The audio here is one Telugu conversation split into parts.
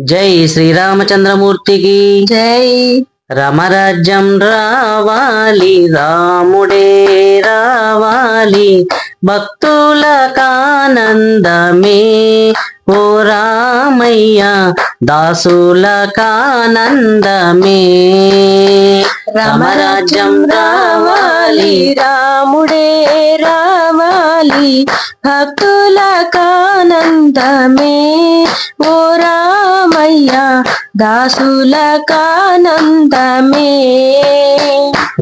జై శ్రీరామచంద్రమూర్తికి. జై. రమరాజ్యం రావాలి రాముడే రావాలి భక్తుల కానందమే. ఓ రామయ్య దాసుల కానందమే. రామరాజ్యం రావాలి రాముడే రావాలి భక్తుల కానందమే. ఓ రామయ్య దాసుల కానందమే.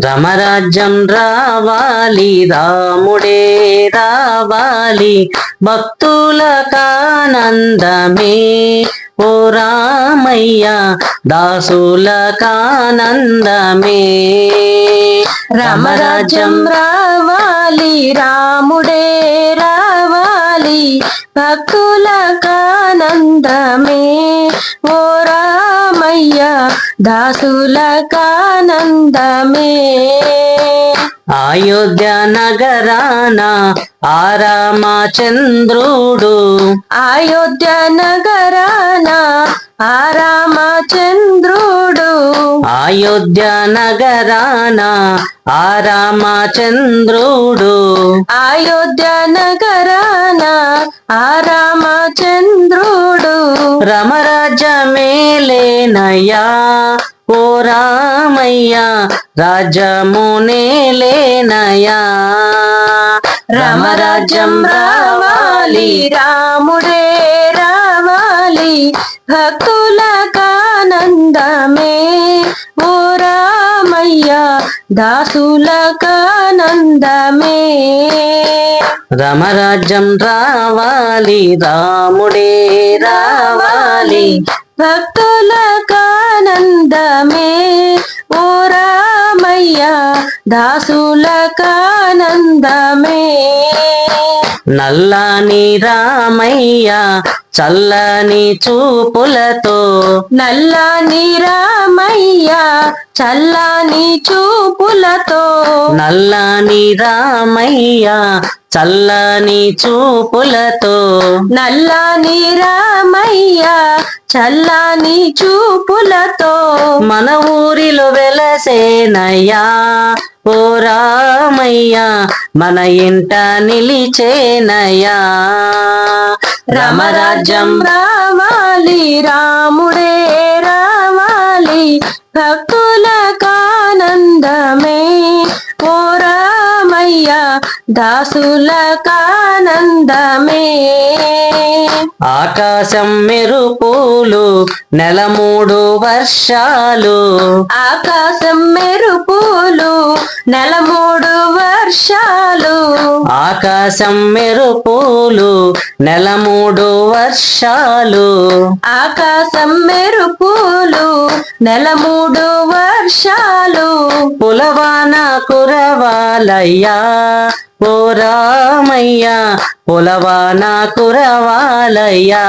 రమరాజ్యం రావాలి రాముడే రావాలి భక్తుల కానందమే. ఓ రామయ్య దాసుల కానందమే. రామరాజ్యం రావాలి రాముడే రావాలి భక్తుల కానందమే ఓ రామయ్య దాసుల కానందమే అయోధ్య నగరాన ఆరామచంద్రుడు. అయోధ్య నగరాన ఆరామచంద్రుడు. అయోధ్య నగరాన ఆరామచంద్రుడు అయోధ్య నగరాన ఆరామచంద్రుడు రమరాజమేలేనయ్యా ఓ రామయ్య రాజమునేలేనయ్యా రామరాజ్యం రావాలి రాముడే రావాలి భక్తుల దాసుల కానందమే రమరాజ్యం రావాలి రాముడే రావాలి. భక్తుల కానందమే ఓ రామయ్య దాసుల కానందమే నల్లని రామయ్య చల్లని చూపులతో నల్లని రామయ్య చల్లని చూపులతో. నల్లని రామయ్య చల్లని చూపులతో. నల్లని రామయ్య చల్లని చూపులతో. మన ఊరిలో వెలసేనయ్యా ఓ రామయ్య మన ఇంట నిలిచేనయ్యా. రామరాజ్యం రావాలి రాముడే దాసుల కానందమే. ఆకాశం మెరుపులు నెల మూడు వర్షాలు. ఆకాశం మెరుపులు నెల మూడు వర్షాలు. ఆకాశం మెరుపులు నెల మూడు వర్షాలు. ఆకాశం మెరుపులు నెల మూడు వర్షాలు. పులవాన కురవాలయ్యా. ఓ రామయ్య పులవాన కురవాలయ్యా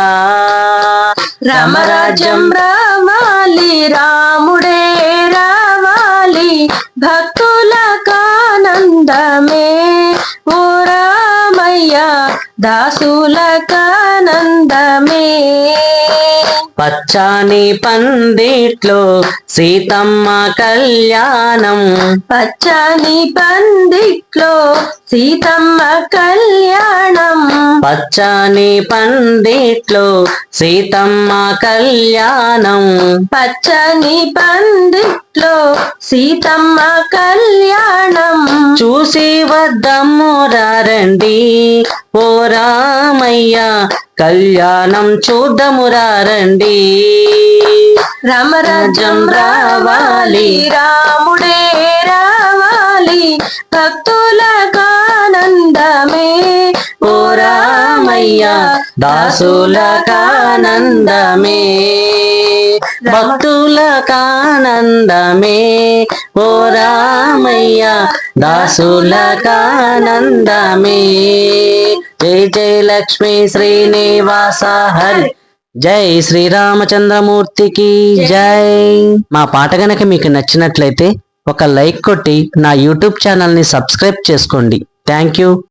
రామరాజ్యం రావాలి రాముడే రావాలి భక్తుల కానందమే. ఓ రామయ్య దాసుల కానందమే. పచ్చాని పందిట్లో సీతమ్మ కళ్యాణం. పచ్చని పందిట్లో సీతమ్మ కళ్యాణం. పచ్చాని పందిట్లో సీతమ్మ కళ్యాణం. పచ్చని పందిట్లో సీతమ్మ కళ్యాణం. చూసి వద్దమ్మురారండి ఓ రామయ్య కళ్యాణం చూద్దామురారండి రామరాజ్యం రావాలి రాముడే రావాలి. భక్తుల దాసుల కానందమే భక్తుల కానందమే ఓ రామయ్య దాసుల కానందమే జై జై లక్ష్మీ శ్రీనివాస హరి. జై శ్రీరామచంద్రమూర్తికి జై. మా పాట గనక మీకు నచ్చినట్లయితే ఒక లైక్ కొట్టి నా యూట్యూబ్ ఛానల్ని సబ్స్క్రైబ్ చేసుకోండి. Thank you.